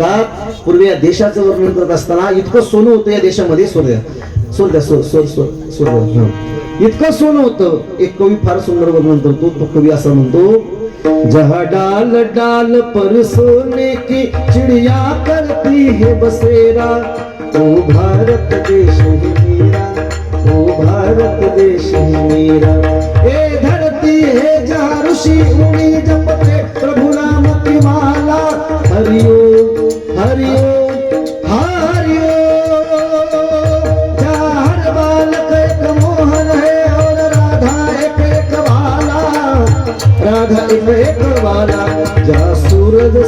म्हणतात पूर्वी या देशाचं वर्णन करत असताना इतकं सोनं होतं या देशामध्ये सोन्या सोन्या सो सो सो सोन्या इतकं सोनं होतं. एक कवी फार सुंदर वर्णन करतो तो कवी असा म्हणतो जहा डाल डाल पर सोने की चिड़िया करती है बसेरा ओ भारत देश है मेरा ओ भारत देश है मेरा। ए धरती है जहा ऋषि मुनि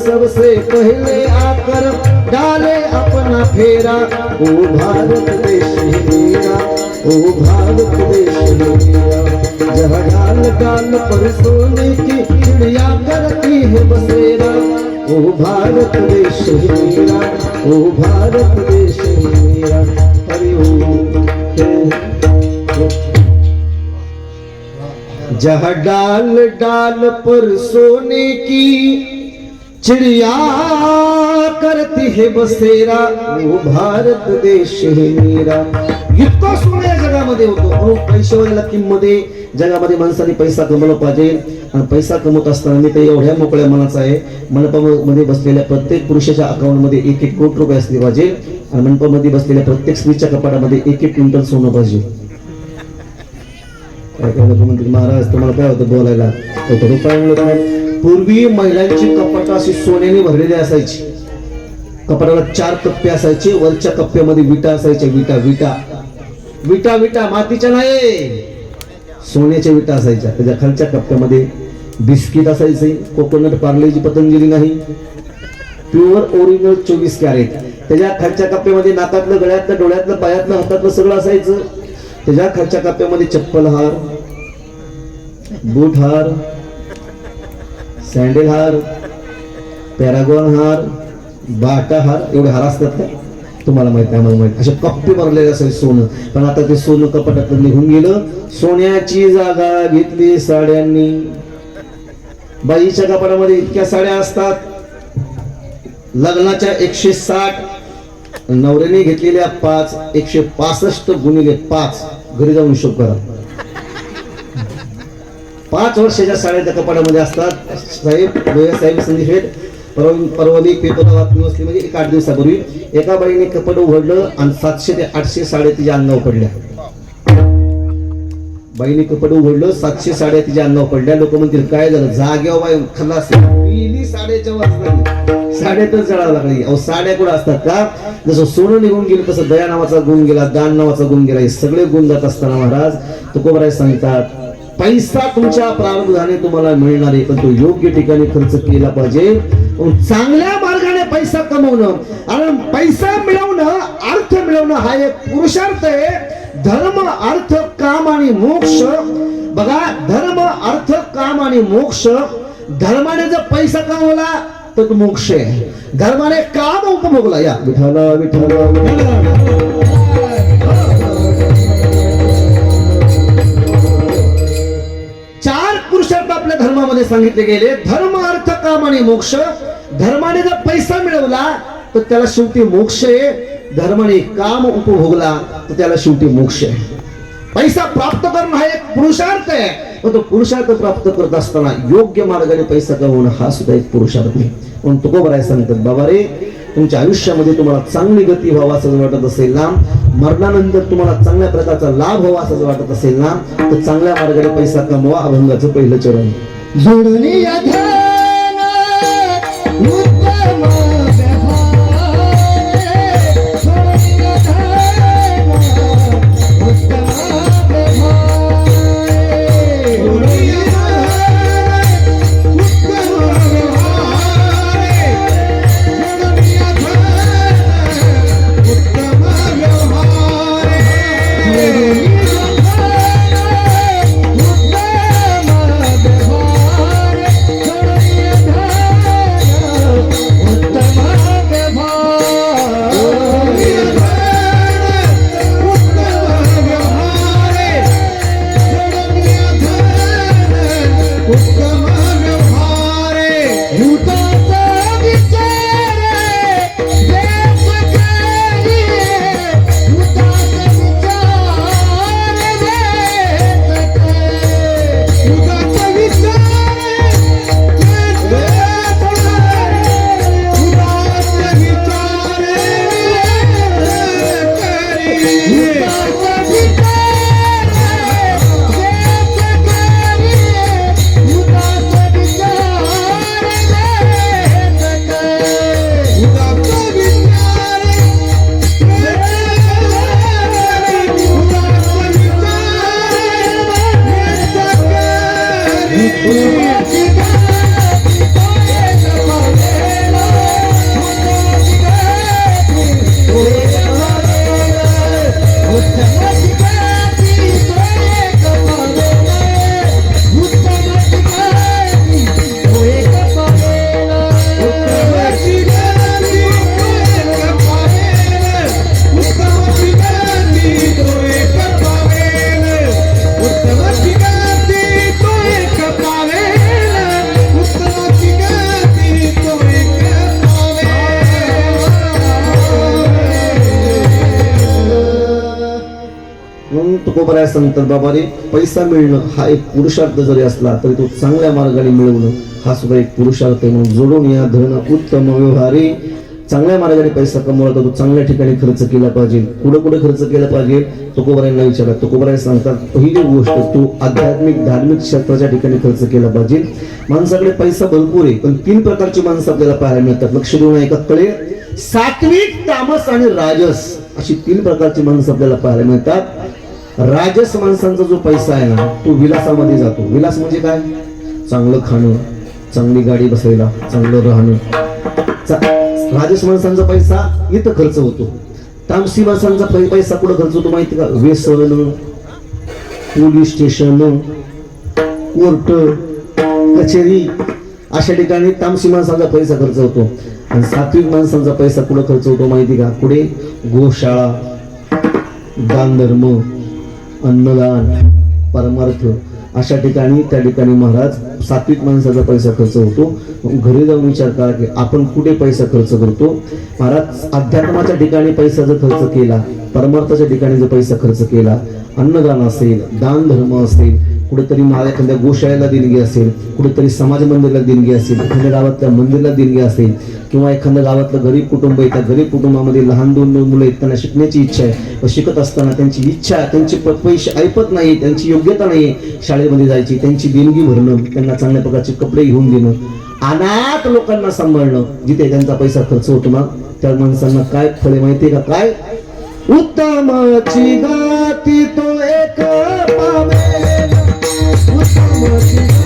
सबसे पहले आकर डाले अपना फेरा। ओ भारत देश मेरा ओ भारत देश मेरा जहाँ डाल डाल पर सोने की चिड़िया करती है बसेरा। ओ भारत देश मेरा, ओ भारत देश मेरा, हरि जहाँ डाल डाल पर सोने की चिड़िया करती है बसेरा वो भारत देश मेरा। इतकं सोनं या जगामध्ये होतो. अहो पैशावाल्याला किंमत आहे. जगामध्ये माणसाने पैसा कमवला पाहिजे. आणि पैसा कमवत असताना मी तर एवढ्या मोकळ्या मनाचा आहे. मनपामध्ये बसलेल्या प्रत्येक पुरुषाच्या अकाउंटमध्ये एक एक कोटी रुपये असले पाहिजे. आणि मंडपामध्ये बसलेल्या प्रत्येक स्त्रीच्या कपाटामध्ये एक एक क्विंटल सोनं पाहिजे. काय म्हणतील महाराज तुम्हाला काय होतं बोलायला? तर काय म्हणत आहे पूर्वी महिलांची कपाट अशी सोन्याने भरलेली असायची. कपाटाला चार कप्पे असायचे. वरच्या कप्प्यामध्ये विटा असायच्या. विटा विटा. विटा विटा मातीच्या नाही. सोन्याच्या विटा असायच्या. त्याच्या खालच्या कप्प्यामध्ये बिस्किट असायचे. कोकोनट पार्लेची पतंजली नाही. प्युअर ओरिजिनल चोवीस कॅरेट. त्याच्या खालच्या कप्प्यामध्ये नाकातलं गळ्यातलं डोळ्यातलं पायातलं हातातलं सगळं असायचं. त्याच्या खालच्या कप्प्यामध्ये चप्पल हार बूट हार सँडल हार पॅरागॉन हार बाटा हार एवढे हार असतात का? तुम्हाला माहिती आहे आम्हाला माहिती असे कप्पे भरलेले असायचे सोनं. पण आता ते सोनं कपाटात निघून गेलं. सोन्याची जागा घेतली साड्यांनी. बाईच्या कपाटामध्ये इतक्या साड्या असतात. लग्नाच्या एकशे साठ नवऱ्याने घेतलेल्या पाच एकशे पासष्ट गुणिले पाच. घरी जाऊन हिशोब करा. पाच वर्षाच्या साड्या त्या कपाटामध्ये असतात. साहेब साहेब संदीप शेठ परवा परवानी पेपरला बातमी असली म्हणजे एक आठ दिवसापूर्वी एका बाईने कपड उघडलं आणि सातशे ते आठशे साड्या तिच्या अंगावर पडल्या. बाईने कपड उघडलं सातशे साड्या तिच्या अंगावर पडल्या. लोक म्हणतील काय झालं? जाग्यावर हो बाई खलास पहिली साड्याच्या साड्या तर जळावं लागली. अहो साड्या कुठं असतात का? जसं सोनं निघून गेलं तसं दया नावाचा गुण गेला दान नावाचा गुण गेला हे सगळे गुण जात असताना महाराज तुकोबराय सांगतात पैसा तुमच्या प्रारंभाने तुम्हाला मिळणार आहे पण तो योग्य ठिकाणी खर्च केला पाहिजे. चांगल्या मार्गाने पैसा कमवणं कारण पैसा मिळवणं अर्थ मिळवणं हा एक पुरुषार्थ आहे. धर्म अर्थ काम आणि मोक्ष. बघा धर्म अर्थ काम आणि मोक्ष. धर्माने जर पैसा कमवला तर मोक्ष आहे. धर्माने काम उपभोगला. या. विठाला विठाला चार पुरुषार्थ आपल्या धर्मामध्ये सांगितले गेले. धर्म अर्थ काम आणि मोक्ष. धर्माने जर पैसा मिळवला तर त्याला शेवटी मोक्ष आहे. धर्माने काम उपभोगला तर त्याला शेवटी मोक्ष आहे. पैसा प्राप्त करणं हा एक पुरुषार्थ आहे पण तो पुरुषार्थ प्राप्त करत असताना योग्य मार्गाने पैसा कमवणं हा सुद्धा एक पुरुषार्थ आहे. पण तुकोबर बराय सांगतात बाबा रे तुमच्या आयुष्यामध्ये तुम्हाला चांगली गती व्हावा असं वाटत असेल ना मरणानंतर तुम्हाला चांगल्या प्रकारचा लाभ व्हावा असं जर वाटत असेल ना तर चांगल्या मार्गाने पैसा कमवा अभंगाचं पहिलं चरण. तुकोबराय सांगतात पैसा मिळणं हा एक पुरुषार्थ जरी असला तरी तो चांगल्या मार्गाने मिळवणं हा सुद्धा एक पुरुषार्थ आहे म्हणून जोडून या धरणं उत्तम व्यवहारी. चांगल्या मार्गाने पैसा कमवला तर तो चांगल्या ठिकाणी खर्च केला पाहिजे. कुठं कुठं खर्च केला पाहिजे? तुकोबरायांना विचारा. तुकोबराय सांगतात पहिली गोष्ट तू आध्यात्मिक धार्मिक क्षेत्राच्या ठिकाणी खर्च केला पाहिजे. माणसाकडे पैसा भरपूर आहे पण तीन प्रकारची माणसं आपल्याला पाहायला मिळतात. लक्ष देऊन ऐका कळे सात्विक तामस आणि राजस अशी तीन प्रकारची माणसं आपल्याला पाहायला मिळतात. राजस माणसांचा जो पैसा आहे ना तो विलासामध्ये जातो. विलास म्हणजे काय? चांगलं खाणं चांगली गाडी बसायला चांगलं राहणं. चा- राजस माणसांचा पैसा इथं खर्च होतो. तामसी माणसांचा पैसा कुठं खर्च होतो माहिती का? व्यसन पोलीस स्टेशन कोर्ट कचेरी अशा ठिकाणी तामसी माणसांचा पैसा खर्च होतो. आणि सात्विक माणसांचा पैसा कुठं खर्च होतो माहिती का? पुढे गोशाळा गांधर्म अन्नदान परमार्थ अशा ठिकाणी त्या ठिकाणी महाराज सात्विक माणसाचा पैसा खर्च होतो. घरी जाऊन विचार करा की आपण कुठे पैसा खर्च करतो? महाराज अध्यात्माच्या ठिकाणी पैसा जर खर्च केला परमार्थाच्या ठिकाणी जर पैसा खर्च केला अन्नदान असेल दान धर्म असेल कुठेतरी मला एखाद्या गोशाळेला देणगी असेल कुठेतरी समाज मंदिरला देणगी असेल एखाद्या गावातल्या मंदिरला देणगी असेल किंवा एखाद्या गावातलं गरीब कुटुंब आहे त्या गरीब कुटुंबामध्ये लहान दोन दोन मुलं आहेत त्यांना शिकण्याची इच्छा आहे. व शिकत असताना त्यांची इच्छा त्यांचे प- पैसे ऐपत नाही त्यांची योग्यता नाही शाळेमध्ये जायची त्यांची देणगी भरणं त्यांना चांगल्या प्रकारचे कपडे घेऊन देणं अनाथ लोकांना सांभाळणं जिथे त्यांचा पैसा खर्च होतो ना त्या माणसांना काय फळे माहितीये का? काय? उत्तमची गाती तो एक उत्तमची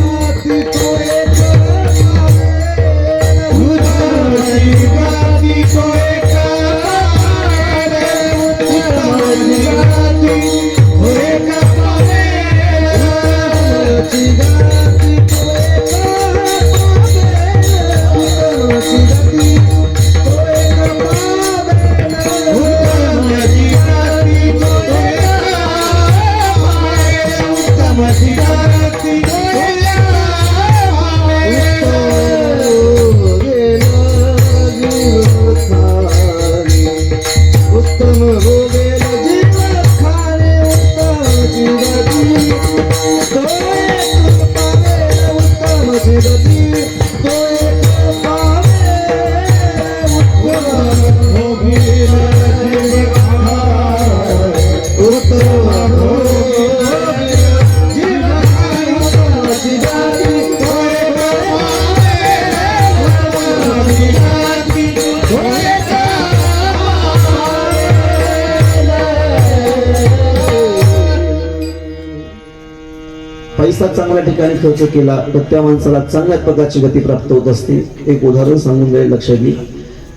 ठिकाणी खर्च केला तर त्या माणसाला चांगल्या प्रकारची गती प्राप्त होत असते. एक उदाहरण सांगून जाईल लक्षात येईल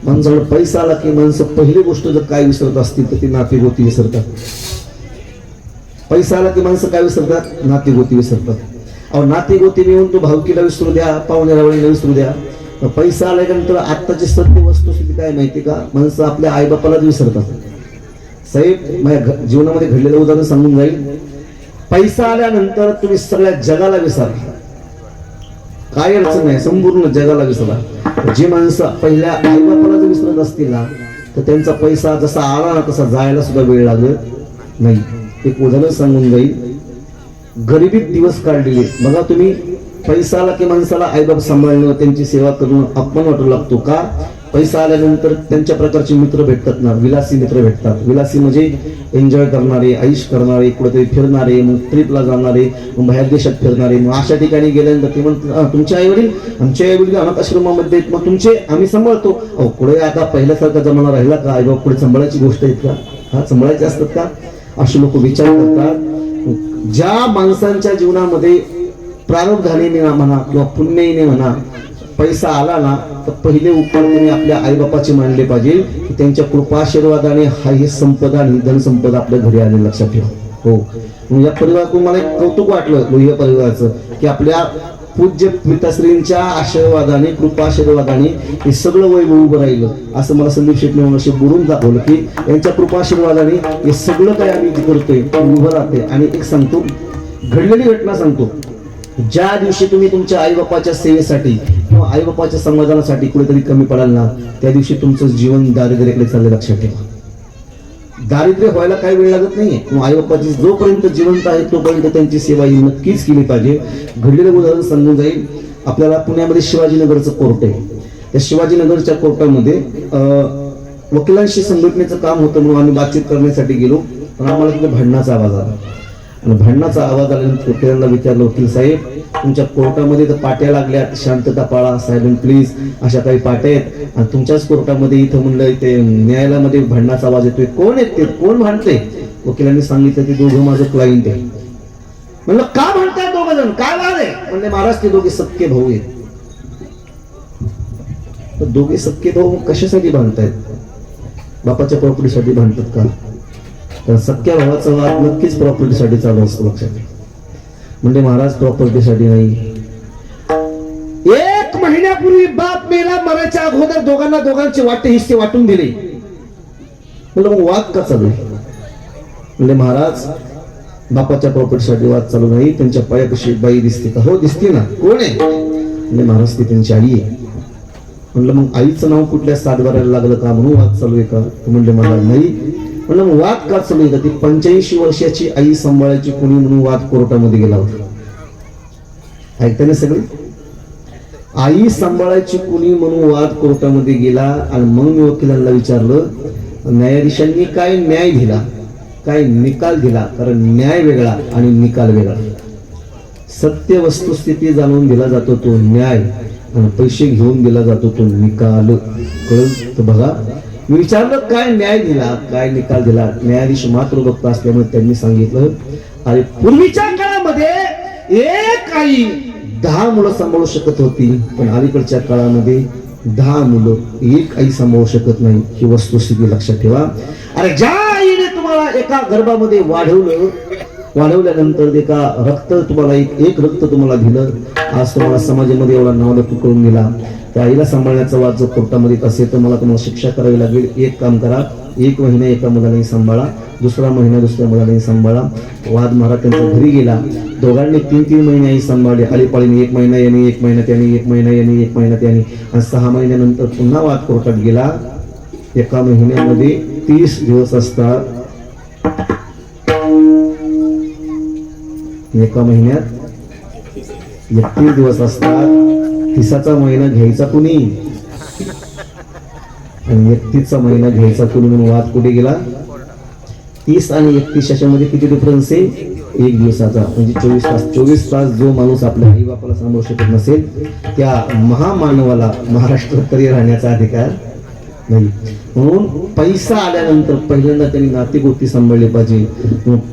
माणसाला पैसा आला की माणसं पहिली गोष्ट जर काय विसरत असतील तर ती नाती गोती विसरतात. पैसा आला की माणसं काय विसरतात? नाती गोती विसरतात. अहो नाती गोती मिळून तो भावकीला विसरू द्या पाहुण्याला वळीला विसरू द्या. पैसा आल्यानंतर आत्ताची सत्य वस्तुस्थिती काय माहिती का? माणसं आपल्या आईबापालाच विसरतात. साहेब माझ्या घ- जीवनामध्ये घडलेलं उदाहरण सांगून जाईल. पैसा आल्यानंतर तुम्ही सगळ्या जगाला विसरला. काय अडचण नाही संपूर्ण जगाला विसरला. जी माणसं पहिल्या आईबापाला जर विसरत असतील ना तर त्यांचा पैसा जसा आला ना तसा जायला सुद्धा वेळ लागत नाही. एक उदाहरण सांगून जाईल. गरिबीत दिवस काढलेले. बघा तुम्ही पैसा आला की माणसाला आईबाप सांभाळणं त्यांची सेवा करणं अपमान वाटू लागतो का? पैसा आल्यानंतर त्यांच्या प्रकारचे मित्र भेटतात ना विलासी मित्र भेटतात. विलासी म्हणजे एन्जॉय करणारे आयुष करणारे कुठेतरी फिरणारे मग ट्रिपला जाणारे मग बाहेर देशात फिरणारे. मग अशा ठिकाणी गेल्यानंतर ते म्हणतात तुमचे आई वडील आमचे आई वडील अनाथ आश्रमामध्ये आहेत. मग तुमचे आम्ही सांभाळतो. अहो पुढे आता पहिल्यासारखा जमाना राहिला का? आई बाबा पुढे सांभाळायची गोष्ट आहेत का? हा सांभाळायचे असतात का? असे लोक विचार करतात. ज्या माणसांच्या जीवनामध्ये प्रारब्धाने म्हणा किंवा पुण्याईने म्हणा पैसा आला ना तर पहिले उपाय तुम्ही आपल्या आईबापाचे मानले पाहिजे की त्यांच्या कृपाशीर्वादाने हा ही संपदा आणि धनसंपदा आपल्या घरी आले लक्षात ठेवा. हो. या परिवारातून मला एक कौतुक वाटलं लोहिया परिवाराचं की आपल्या पूज्य मिताश्रींच्या आशीर्वादाने कृपाशीर्वादाने हे सगळं वैभव उभं राहिलं. असं मला संदीप शेटने असे बोलून दाखवलं की यांच्या कृपाशीर्वादाने हे सगळं काय आम्ही करतोय उभं राहते आणि एक सांगतो घडलेली घटना सांगतो. ज्या दिवशी तुम्ही तुमच्या आई बापाच्या सेवेसाठी किंवा आईबापाच्या समाधानासाठी कुठेतरी कमी पडाल ना त्या दिवशी तुमचं जीवन दारिद्र्याकडे चाललं लक्षात ठेवा. दारिद्र्य व्हायला काही वेळ लागत नाहीये. आई बाप्पाची जोपर्यंत जिवंत आहे तोपर्यंत त्यांची सेवा ही नक्कीच केली पाहिजे. घडलेलं उदाहरण सांगून जाईल. आपल्याला पुण्यामध्ये शिवाजीनगरचं कोर्ट आहे. त्या शिवाजीनगरच्या कोर्टामध्ये अं, वकिलांशी संघटनेचं काम होतं म्हणून आम्ही बातचीत करण्यासाठी गेलो. पण आम्हाला तिथे भांडणाचा आवाज आला. आणि भांडणाचा आवाज आल्यानंतर वकिलांना विचारलं वकील साहेब तुमच्या कोर्टामध्ये तर पाट्या लागल्यात शांतता पाळा साहेब प्लीज अशा काही पाट्या आहेत. आणि तुमच्याच कोर्टामध्ये इथं म्हणलं ते न्यायालयामध्ये भांडणाचा आवाज येतोय. कोण आहेत ते? कोण भांडते वकिलांनी सांगितलं ते दोघं माझं क्लायंट आहे. म्हणलं का भांडताय दोघ जण? काय वाद आहे? म्हणले महाराज ते दोघे सक्के भाऊ आहेत. तर दोघे सक्के भाऊ कशासाठी भांडतायत? बापाच्या प्रॉपर्टीसाठी भांडतात का? तर सख्या भावाचा वाद नक्कीच प्रॉपर्टीसाठी चालू असतो लक्षात म्हणजे महाराज प्रॉपर्टीसाठी नाही. एक महिन्यापूर्वी बाप मेला मरायच्या अगोदर दोघांना दोघांचे वाटे हिस्से वाटून दिले. म्हणलं मग वाद का चालू म्हणजे महाराज बापाच्या प्रॉपर्टीसाठी वाद चालू नाही त्यांच्या पायापाशी बाई दिसते का हो दिसते ना. कोण आहे? म्हणजे महाराज ती त्यांची आई आहे. म्हणलं मग आईचं नाव कुठल्या सातबाऱ्याला लागलं का? म्हणून वाद चालू आहे का? म्हणले मला नाही. म्हणून मग वाद का चालू होता का ती पंच्याऐंशी वर्षाची आई सांभाळायची कोणी म्हणून वाद कोर्टामध्ये गेला होता. ऐकता ना सगळे? आई सांभाळायची कुणी म्हणून वाद कोर्टामध्ये गेला आणि मग मी वकिलांना विचारलं न्यायाधीशांनी काय न्याय दिला? काय निकाल दिला? कारण न्याय वेगळा आणि निकाल वेगळा. सत्य वस्तुस्थिती जाणून दिला जातो तो न्याय आणि पैसे घेऊन दिला जातो तो निकाल. कळलं? तर बघा विचारलं काय न्याय दिला? काय निकाल दिला? न्यायाधीश मात्र भक्त असल्यामुळे त्यांनी सांगितलं अरे पूर्वीच्या काळामध्ये एक आई दहा मुलं सांभाळू शकत होती पण अलीकडच्या काळामध्ये दहा मुलं एक आई सांभाळू शकत नाही. ही वस्तुस्थिती लक्षात ठेवा. अरे ज्या आईने तुम्हाला एका गर्भामध्ये वाढवलं वाढवल्यानंतर ते का रक्त तुम्हाला एक एक रक्त तुम्हाला दिलं आज तुम्हाला समाजामध्ये एवढा नाव करून दिला. त्या आईला सांभाळण्याचा वाद जर कोर्टामध्ये असेल तर मला तुम्हाला शिक्षा करावी लागेल. एक काम करा एक महिना एका मुलाने सांभाळा दुसरा महिना दुसऱ्या मुलाने सांभाळा. वाद मारा त्यांच्या घरी गेला. दोघांनी तीन तीन महिने आई सांभाळले. आलीपाळीने एक महिना यांनी एक महिना त्याने एक महिना यांनी एक महिना त्याने. आणि सहा महिन्यानंतर पुन्हा वाद कोर्टात गेला. एका महिन्यामध्ये तीस दिवस असतात. एका महिन्यात एकतीस दिवस असतात. तिसाचा महिना घ्यायचा कुणी? आणि एकतीसचा महिना घ्यायचा कुणी म्हणून वाद कुठे गेला? तीस आणि एकतीस याच्यामध्ये किती डिफरन्स आहे? एक दिवसाचा. म्हणजे चोवीस तास चोवीस तास जो माणूस आपल्या आई बापाला सांभाळू शकत नसेल त्या महामानवाला महाराष्ट्रात तरी राहण्याचा अधिकार नाही. म्हणून पैसा आल्यानंतर पहिल्यांदा त्यांनी नातेगोती सांभाळले पाहिजे.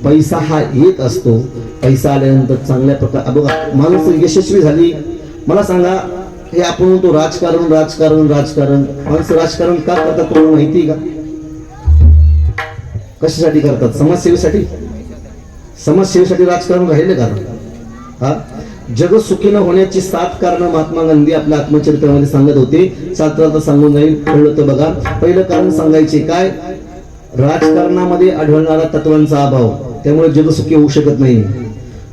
पैसा हा येत असतो. पैसा आल्यानंतर चांगल्या प्रकार बघा माणूस यशस्वी झाली मला सांगा हे आपण म्हणतो राजकारण राजकारण राजकारण. माणसं राजकारण का करतात तुम्हाला माहिती का? कशासाठी करतात? समाजसेवेसाठी? समाजसेवेसाठी राजकारण राहिले का? हा? जग सुखीनं होण्याची सात कारण महात्मा गांधी आपल्या आत्मचरित्रामध्ये सांगत होते. सात आता सांगून जाईल कळलं तर बघा. पहिलं कारण सांगायचे काय? राजकारणामध्ये आढळणारा तत्वांचा अभाव. त्यामुळे जग सुखी होऊ शकत नाही.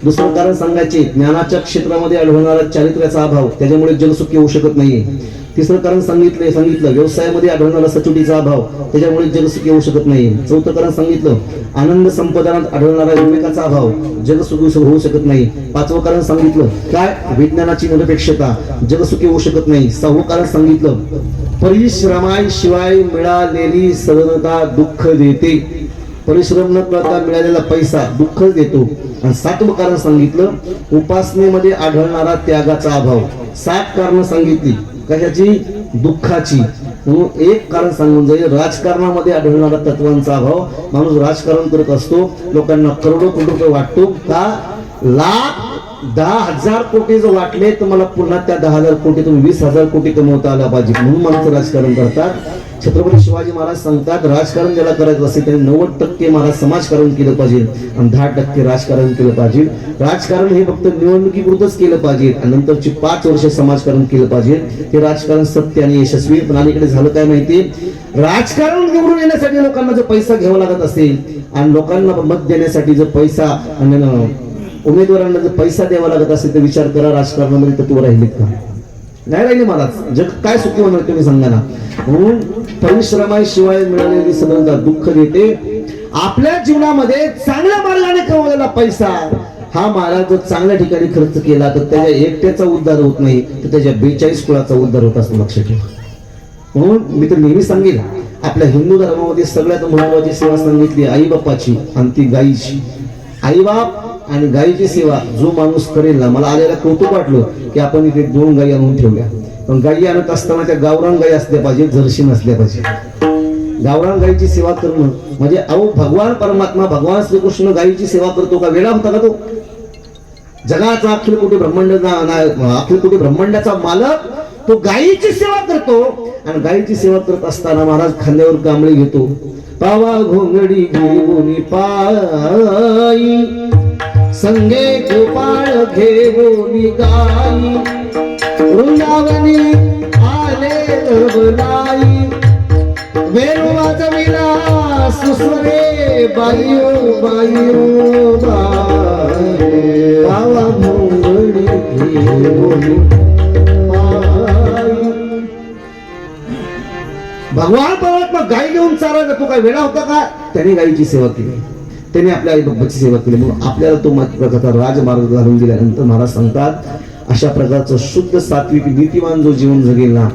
दुसरं कारण सांगायचे ज्ञानाच्या क्षेत्रामध्ये आढळणारा चारित्र्याचा अभाव त्याच्यामुळे जलसुखी होऊ शकत नाही तिसरं कारण सांगितलं सांगितलं व्यवसायामध्ये आढळणारा सचोटीचा अभाव त्याच्यामुळे जलसुखी होऊ शकत नाही चौथं कारण सांगितलं आनंद संपादनात आढळणारा विवेकाचा अभाव जगसुखी होऊ शकत नाही. पाचवं कारण सांगितलं काय? विज्ञानाची निरपेक्षता जलसुखी होऊ शकत नाही. सहावं कारण सांगितलं परिश्रमाय शिवाय मिळालेली सहनता दुःख देते. परिश्रम न करता मिळालेला पैसा दुःखच देतो. आणि सातवं कारण सांगितलं उपासनेमध्ये आढळणारा त्यागाचा अभाव. सात कारण सांगितली. कशाची? दुःखाची. एक कारण सांगून जाईल राजकारणामध्ये आढळणारा तत्वांचा अभाव. माणूस राजकारण करत असतो लोकांना करोडो कोटी रुपये वाटतो. का? लाख दहा हजार कोटी जर वाटले तर मला पुन्हा त्या दहा हजार कोटीतून वीस हजार कोटी कमवता आला पाहिजे म्हणून माणसं राजकारण करतात. छत्रपती शिवाजी महाराज सांगतात राजकारण ज्याला करायचं असेल त्याने नव्वद टक्के महाराज समाजकारण केलं पाहिजे आणि दहा टक्के राजकारण केलं पाहिजे. राजकारण हे फक्त निवडणुकीपुरतच केलं पाहिजे आणि नंतरची पाच वर्ष समाजकारण केलं पाहिजे. हे राजकारण सत्य आणि यशस्वी पण अलीकडे झालं काय माहिती? राजकारण निवडून येण्यासाठी लोकांना जर पैसा घ्यावा लागत असेल आणि लोकांना मत देण्यासाठी जर पैसा आणि उमेदवारांना जर पैसा द्यावा लागत असेल तर विचार करा राजकारणामध्ये तत्व राहिलेत का? नाही राहिले महाराज. जग काय सुखी होणार तुम्ही सांगा ना. म्हणून परिश्रमाशिवाय मिळालेली सदनता दुःख देते. आपल्या जीवनामध्ये चांगल्या मार्गाने कमवलेला पैसा हा महाराज जर चांगल्या ठिकाणी खर्च केला तर त्याच्या एकट्याचा उद्धार होत नाही तर त्याच्या बेचाळीस कुळाचा उद्धार होत असं लक्षात ठेवा. म्हणून मी तर नेहमी सांगेल आपल्या हिंदू धर्मामध्ये सगळ्यात महत्वाची सेवा सांगितली आई बापाची आणि ती गाईची. आई बाप आणि गायीची सेवा जो माणूस करेल ना मला आलेला कौतुक वाटलं की आपण इथे दोन गायी आणून ठेवल्या. पण गायी आणत असताना त्या गावरान गायी असल्या पाहिजे जर्शी नसल्या पाहिजे गावरान गायीची सेवा करणं म्हणजे अहो भगवान परमात्मा भगवान श्रीकृष्ण गायीची सेवा करतो का? वेळा होता का तो? जगाचा अखिल कोटी ब्रह्मांड अखिल कोटी ब्रह्मांडाचा मालक तो गायीची सेवा करतो. आणि गायीची सेवा करत असताना महाराज खांद्यावर कांबळे घेतो. पावा घोंगडी घेऊन पाई संगे गोपाळ घेऊन गाई. वृंदावनी आले रवलाई वेणू वाजविला सुस्वरे बाईयो बाईयो बावा भोंगडी घेऊन पायी. भगवान परमात्मा गाई घेऊन चालायला तो काय वेळा होता का? त्याने गाईची सेवा केली. त्याने आपल्या आई बाप्पाची सेवा केली. म्हणून आपल्याला तो मात्र प्रकारचा राजमार्ग घालून दिल्यानंतर महाराज सांगतात अशा प्रकारचं शुद्ध सात्विक नीतिवान जो जीवन जगेल ना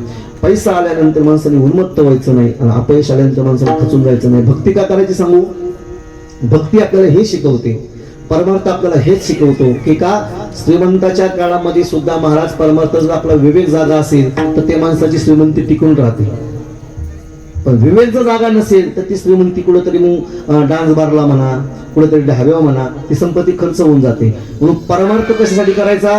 पैसा आल्यानंतर माणसाने उन्मत्त व्हायचं नाही आणि अपयश आल्यानंतर माणसाने खचून जायचं नाही. भक्ती का करायची सांगू? भक्ती आपल्याला हे शिकवते. परमार्थ आपल्याला हेच शिकवतो की का श्रीमंताच्या काळामध्ये सुद्धा महाराज परमार्थ जर आपला विवेक जागा असेल तर ते माणसाची श्रीमंती टिकून राहते पण विवेक जर जागा नसेल तर ती श्रीमंती कुठेतरी मग डान्स बारला म्हणा कुठेतरी ढाब्यावर म्हणा ती संपत्ती खर्च होऊन जाते. म्हणून परमार्थ कशासाठी करायचा?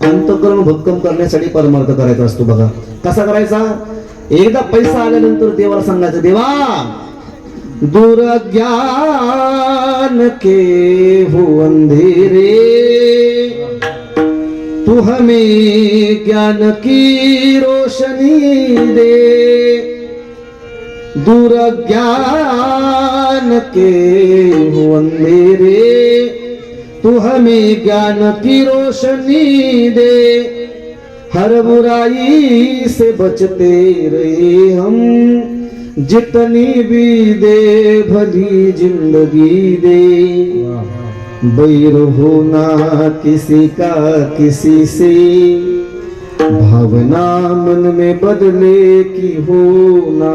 अंतकरण भक्कम करण्यासाठी परमार्थ करायचा असतो बघा. कसा करायचा? एकदा पैसा आल्यानंतर देवाला सांगायचं देवा दूर ज्ञान के हो अंधेरे तू हमें ज्ञान की रोशनी दे. दूर ज्ञान के अंधेरे तू हमें ज्ञान की रोशनी दे। हर बुराई से बचते रहे हम। जितनी भी दे, भली ज़िंदगी दे। बैर होना किसी का किसी से। भावना मन में बदले की होना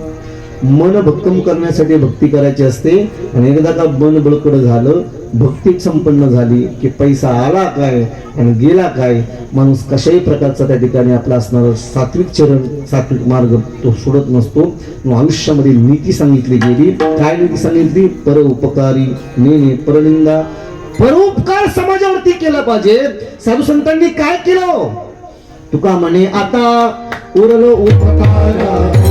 मन भक्कम करण्यासाठी भक्ती करायची असते. आणि एकदा का मन बळकड झालं भक्ती संपन्न झाली की पैसा आला काय आणि गेला काय माणूस कशाही प्रकारचा त्या ठिकाणी आपला असणारा सात्विक चरण सात्विक मार्ग तो सोडत नसतो. आयुष्यामध्ये नीती सांगितली गेली. काय नीती सांगितली? पर उपकारी नेणे परनिंदा. परोपकार समाजावरती केला पाहिजे. साधू संतांनी काय केलं? तुका म्हणे आता उरलो उपकारा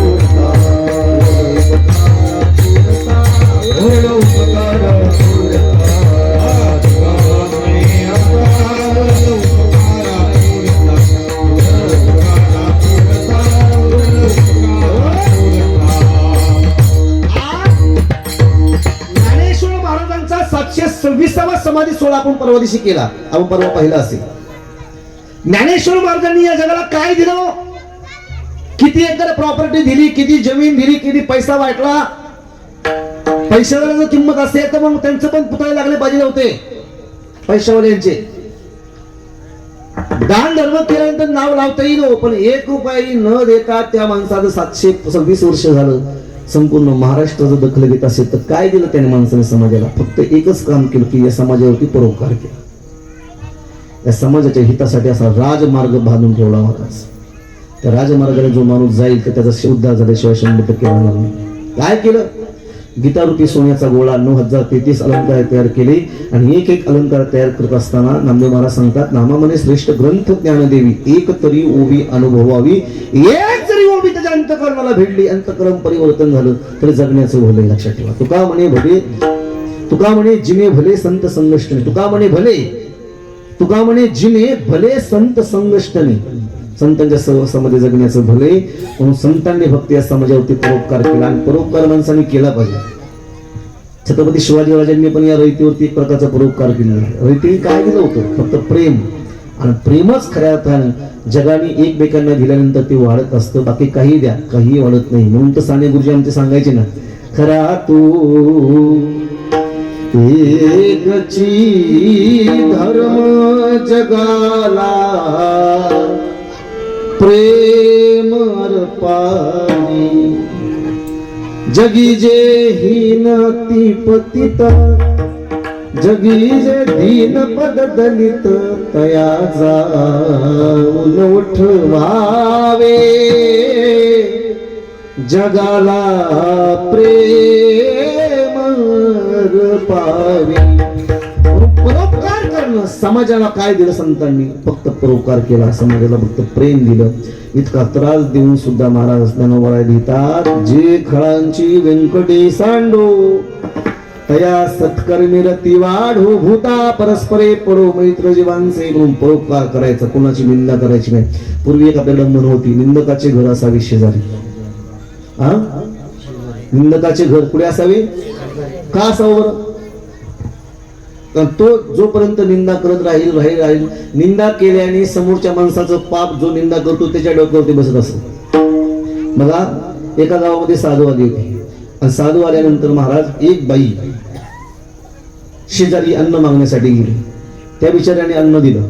आपण परवा दिवशी केला आपण परवा पाहिला असेल. ज्ञानेश्वर महाराजांनी या जगाला काय दिलं? किती एकर प्रॉपर्टी दिली किती जमीन दिली किती पैसा वाटला? पैशाला जर किंमत असेल तर मग त्यांचं पण पुतळे लागले पाहिजे होते. पैशावाल्यांचे. दान धर्म केल्यानंतर नाव लावता येईल हो, पण एक रुपयाही न देता त्या माणसाचं सातशे सव्वीस वर्ष झालं. संपूर्ण महाराष्ट्राचं दखल घेत असेल तर काय दिलं त्याने माणसाने समाजाला? फक्त एकच काम केलं की या समाजावरती परोपकार केला. या समाजाच्या हितासाठी असा राजमार्ग बांधून ठेवला होता. त्या राजमार्गाला जो माणूस जाईल तर त्याचा उद्धार झाल्याशिवाय शंभर टक्के राहणार नाही. काय केलं? गीतारूपी सोन्याचा गोळा नऊ हजार तेहतीस अलंकार तयार केले आणि एक एक अलंकार तयार करत असताना नामदेव महाराज सांगतात नामामध्ये श्रेष्ठ ग्रंथ ज्ञानदेवी एक तरी ओवी अनुभवावी एक अंतकरणाला भेटली अंतकरण परिवर्तन झालं तरी जगण्याचं भले लक्षात ठेवा. तुका म्हणे भले तुका म्हणे जिने भले संत संगष्टने तुका म्हणे भले तुका म्हणे जिने भले संत संगष्टने. संतांच्या सहवासामध्ये जगण्याचं भले म्हणून संतांनी भक्ती या समाजावरती परोपकार केला आणि परोपकार माणसाने केला पाहिजे. छत्रपती शिवाजी राजांनी पण या रयतीवरती एक प्रकारचा परोपकार केला आहे. रयतीने काय केलं होतं? फक्त प्रेम. आणि प्रेमच खऱ्या अर्थानं जगाने एकमेकांना दिल्यानंतर ते वाढत असतं बाकी काही द्या काही वाढत नाही. म्हणून तर साने गुरुजी आमचे सांगायचे ना खरा तू एकची धर्म जगाला प्रेम अर्पानी. जगी जे हीन ती पतिता जगी जे दीन पद दलित तया जाऊन उठवावे. जगाला प्रेम पावे परोपकार करणं समाजाला काय दिलं संतांनी? फक्त परोपकार केला समाजाला फक्त प्रेम दिलं. इतका त्रास देऊन सुद्धा महाराज ज्ञानोबा लिहितात जे खळांची व्यंकटे सांडो तया सत्कर्मी रती वाढो भूता परस्परे पडो मैत्र जीवांचे म्हणून परोपकार करायचा कोणाची निंदा करायची नाही. पूर्वी एक आपल्याला म्हण होती निंदकाचे घर असावे शेजारी. हा? निंदकाचे घर पुढे असावे? का असावं बरं? कारण तो जोपर्यंत निंदा करत राहील राहील राहील निंदा केल्याने समोरच्या माणसाचं पाप जो निंदा करतो त्याच्या डोक्यावरती बसत असत. बघा एका गावामध्ये साधू आली होती. आणि साधू आल्यानंतर महाराज एक बाई शेजारी अन्न मागण्यासाठी गेली. त्या बिचाऱ्याने अन्न दिलं.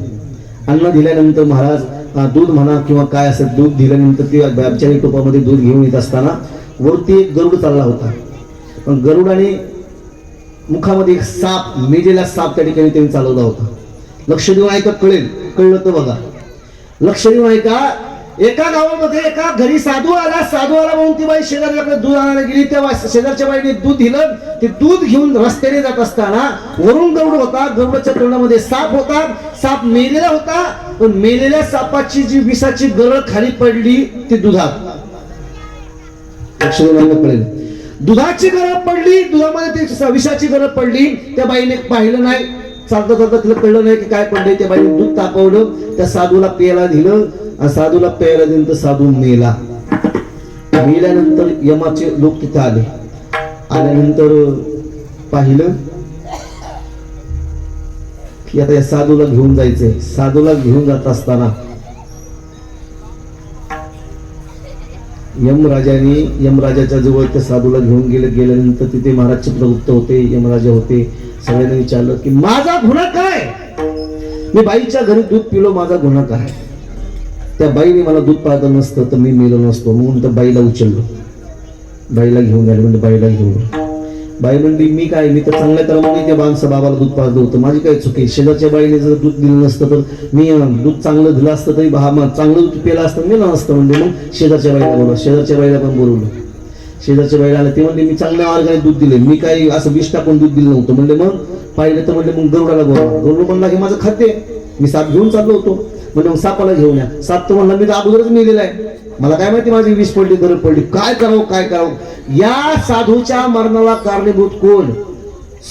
अन्न दिल्यानंतर महाराज दूध म्हणा किंवा काय असेल दूध दिल्यानंतर ती बिचारी टोपामध्ये दूध घेऊन येत असताना वरती एक गरुड चालला होता. पण गरुडाने मुखामध्ये एक साप मेलेला साप त्या ठिकाणी त्यांनी चालवला होता. लक्ष देऊन ऐका कळेल कळलं तर बघा. लक्ष देऊन ऐका एका गावामध्ये एका घरी साधू आला साधू आला म्हणून ती बाई शेजारच्याकडे दूध आणायला गेली. तेव्हा शेजारच्या बाईने दूध दिलं. ते दूध घेऊन रस्त्याने जात असताना वरून गरुड होता गरुडाच्या तोंडामध्ये साप होता. साप मेलेला होता पण मेलेल्या सापाची जी विषाची गरळ खाली पडली ती दुधात. लक्ष कळेल. दुधाची गरज पडली दुधामध्ये ती विषाची गरज पडली. त्या बाईने पाहिलं नाही. चालता चालता तिला कळलं नाही की काय पडलंय. त्या बाईने दूध तापवलं. त्या साधूला प्यायला दिलं. साधूला प्यायला दिलं तर साधू मेला मेल्यानंतर यमाचे लोक तिथे आले आल्यानंतर पाहिलं की आता या साधूला घेऊन जायचंय साधूला घेऊन जात असताना यमराजाने यमराजाच्या जवळ त्या साधूला घेऊन गेले गेल्यानंतर तिथे महाराज चित्रगुप्त होते यमराजा होते सगळ्यांनी विचारलं की माझा गुन्हा काय मी बाईच्या घरी दूध पिलो माझा गुन्हा काय त्या बाईने मला दूध पाळलं नसतं तर मी मेलो नसतो. म्हणून त्या बाईला उचललो. बाईला घेऊन गेले म्हणजे बाईला घेऊन बाई म्हणली मी काय मी तर चांगल्या कर्माने त्या बांधचं बाबाला दूध पाजलं होतं. माझी काय चुकी शेजारच्या बाईने जर दूध दिलं नसतं तर मी दूध चांगलं दिलं असतं तरी बहा चांगलं दूध पिलं असतं मी नसतं म्हणजे मग शेजारच्या बाईला बोलवलं शेजारच्या बाईला पण बोलवलं. शेजारच्या बाईला आलं ते म्हणले मी चांगल्या मार्गाने दूध दिले मी काही असं विष टाकून दूध दिलं नव्हतं. म्हणले मग? पाहिलं तर म्हणले मग गरुडाला बोलवा. गरुड म्हणला की माझं खाते मी साप घेऊन चाललो होतो. म्हणजे सापाला घेऊन या. साप तर म्हणला मी तर अगोदरच मेलेला आहे. मला काय माहिती माझी विष पडली गरज पडली. काय करावं काय करावं? या साधूच्या मरणाला कारणीभूत कोण?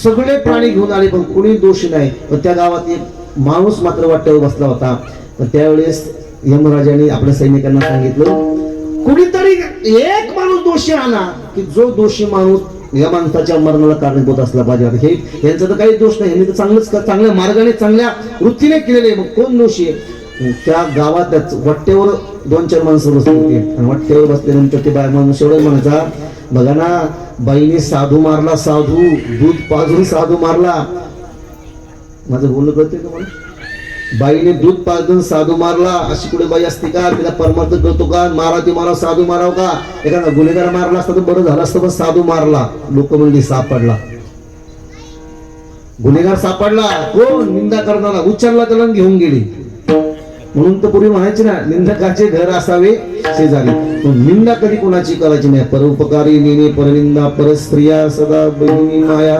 सगळे प्राणी घेऊन आले पण कोणी दोषी नाही. पण त्या गावात एक माणूस मात्र वाट्यावर बसला होता. पण त्यावेळेस यमराजाने आपल्या सैनिकांना सांगितलं कुणीतरी एक माणूस दोषी आला की जो दोषी माणूस या माणसाच्या मरणाला कारणीभूत असला पाहिजे. हे यांचा तर काही दोष नाही यांनी तर चांगलंच चांगल्या मार्गाने चांगल्या वृत्तीने केलेले मग कोण दोषी आहे? त्या गावात त्याच दोन चार माणसं बसली होती. आणि वट्टेवर बसल्यानंतर ते बाय माणूस एवढं म्हणायचा बघा ना बाईने साधू मारला साधू दूध पाजून साधू मारला. माझं बोलणं कळतंय का मला? बाईने दूध पाजून साधू मारला. अशी कुठे बाई असते का? तिला परमार्थ करतो का? मारा ती मारा साधू माराव का? एखादा गुन्हेगार मारला असता तर बरं झालं असतं पण साधू मारला. लोक म्हणली सापडला. गुन्हेगार सापडला. कोण? निंदा करणारा. उच्चारला त्याला घेऊन गेली. म्हणून तर पूर्वी म्हणायचे ना निंदकाचे घर असावे शेजारी. पण निंदा कधी कोणाची करायची नाही. परोपकारी नेणे परनिंदा परस्त्रिया सदा बहिणी माया.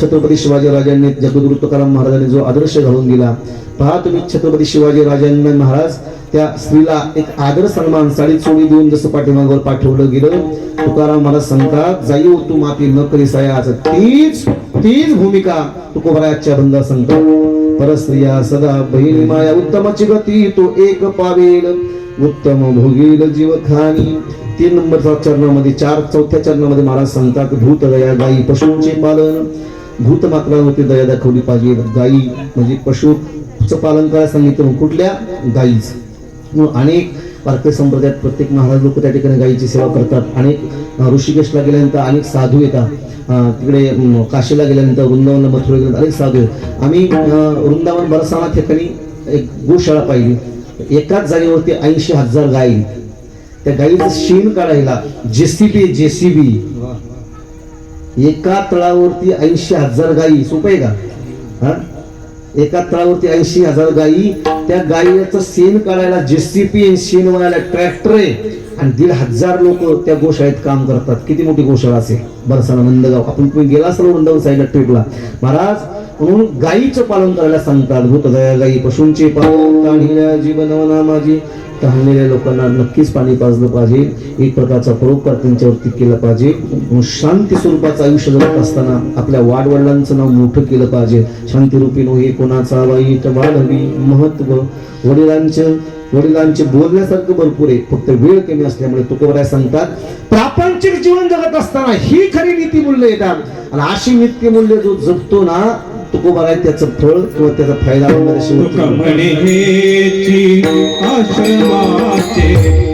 छत्रपती शिवाजी राजांनी जगदुरु तुकाराम महाराजांनी जो आदर्श घालून दिला. पहा तुम्ही छत्रपती शिवाजी राजांना महाराज त्या स्त्रीला एक आदर सन्मान साडी चोळी देऊन जसं पाठीमागावर पाठवलं गेलं तुकाराम महाराज सांगतात जाईव तू माती न करी सयाच तीच तीच भूमिका तुकोबरायाच्या बंदा सांगतात परस्त्रिया सदा बहिणी माया उत्तमाची गती तो एक पावेल. उत्तम भोगेल जीव खाणी तीन नंबरच्या चरणामध्ये चार चौथ्या चरणामध्ये महाराज सांगतात भूत दया गायी पशूंचे पालन. भूत माकडावरती दया दाखवली पाहिजे. गायी म्हणजे पशुचं पालन करायला सांगितलं कुठल्या? गायीच अनेक वारकरी संप्रदायात प्रत्येक महाराज लोक त्या ठिकाणी गायीची सेवा करतात. अनेक ऋषिकेशला गेल्यानंतर अनेक साधू येतात. तिकडे काशीला गेल्यानंतर वृंदावनला मथुरा गेल्यानंतर अनेक साधू. आम्ही वृंदावन बरसाना ठिकाणी एक गोशाळा पाहिली. एकाच जागेवरती ऐंशी हजार गायी. त्या गायीचं शेण काढायला जेसीबी जेसीबी एका तळावरती ऐंशी हजार गायी. सोपं आहे का? हा? एका तळावरती ऐंशी हजार गायी त्या गायीचं शेण काढायला जेसीपी शेण व्हायला ट्रॅक्टर आहे. आणि दीड हजार लोक त्या गोशाळेत काम करतात. किती मोठी गोशाळा असेल? बरसाना नंदगाव. आपण तुम्ही गेला असाल नंदगाव साईडला ट्रिपला महाराज म्हणून गायीचं पालन करायला सांगतात. भूतदया गायी पशूंचे पालन ताणलेल्या जीवनवना माझी तहानलेल्या लोकांना नक्कीच पाणी पाजलं पाहिजे. एक प्रकारचा परोपकार त्यांच्यावरती केला पाहिजे. शांती स्वरूपाचं आयुष्य जगत असताना आपल्या वाडवडिलांचं नाव मोठं केलं पाहिजे. शांतिरूपी नो हे कोणाचा वाईट वाढवी महत्त्व. वडिलांचं वडिलांचे बोलण्यासारखं भरपूर आहे. फक्त वेळ कमी असल्यामुळे तुकोबराय सांगतात प्रापंचिक जीवन जगत असताना ही खरी नीती मूल्य येतात आणि अशी नित्य मूल्य जो जगतो ना तुकोबराय त्याचं फळ किंवा त्याचा फायदा आपल्याला